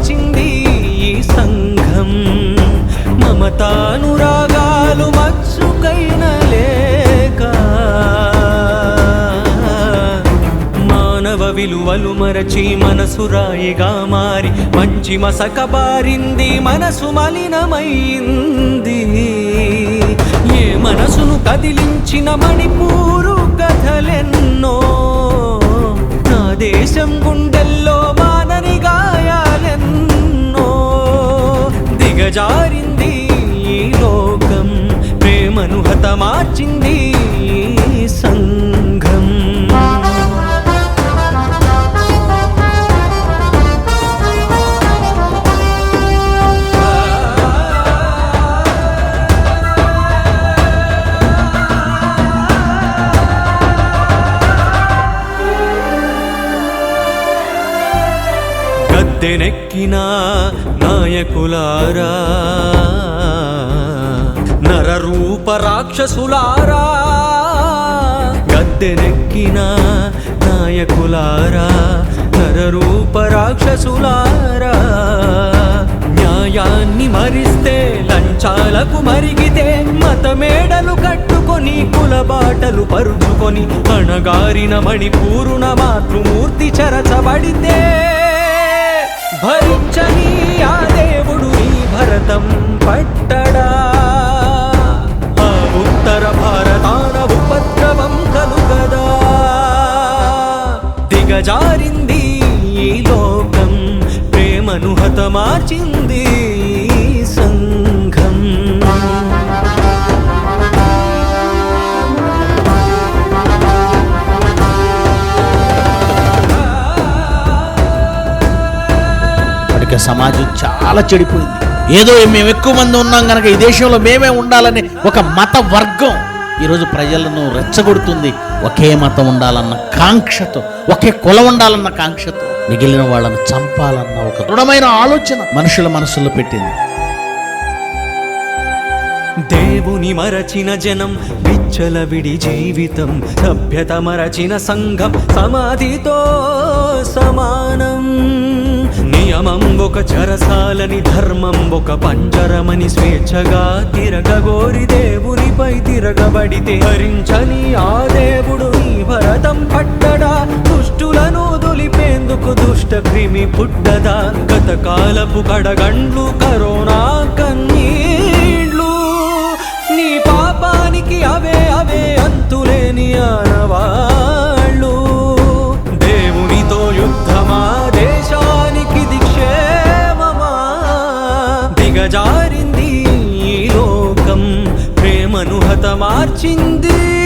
మార్చింది ఈ సంఘం. మమతానురాగాలు మచ్చుకైన లేక మానవ విలువలు మరచి మనసు రాయిగా మారి మంచి మసక బారింది మనసు మలినమైంది. ఏ మనసును కదిలించిన మణిపూరు కథలెన్నో నా దేశం గుండె దిగజారింది ఈ గద్దెనెక్కిన నాయకులారా నరరూప రాక్షసులారా గద్దెనెక్కిన నాయకులారా నరరూప రాక్షసులారా న్యాయాన్ని మరిస్తే లంచాలకు మరిగితే మతమేడలు కట్టుకొని కులబాటలు పరుచుకొని అణగారిన మణిపూరున మాతృమూర్తి చరచబడితే భరించని ఆ దేవుడు ఈ భరతం పట్టడా? ఆ ఉత్తర భారతాన ఉపద్రవం కలుగదా? దిగజారింది ఈ లోకం ప్రేమను హతమార్చింది సమాజం చాలా చెడిపోయింది. ఏదో మేము ఎక్కువ మంది ఉన్నాం కనుక ఈ దేశంలో మేమే ఉండాలని ఒక మత వర్గం ఈరోజు ప్రజలను రెచ్చగొడుతుంది. ఒకే మతం ఉండాలన్న కాంక్షతో ఒకే కులం ఉండాలన్న కాంక్షతో మిగిలిన వాళ్ళని చంపాలన్న ఒక దృఢమైన ఆలోచన మనుషుల మనసులో పెట్టింది. దేవుని మరచిన జనం విచ్చలవిడి జీవితం సభ్యత మరచిన సంఘం సమాధితో సమానం. నియమం ఒక చరసాలని ధర్మం ఒక పంచరమని స్వేచ్ఛగా తిరగగోరి దేవునిపై తిరగబడితే హరించని ఆ దేవుడు నీ భరతం పట్టడా. దుష్టులను దులిపేందుకు దుష్ట క్రిమి పుట్టదా. గత కాలపు కడగండ్లు కరోనా కన్నీళ్ళు. నీ పాపానికి అవే అవే అంతులేని ఆనవా దిగజారింది ఈ లోకం. ప్రేమను హతమార్చింది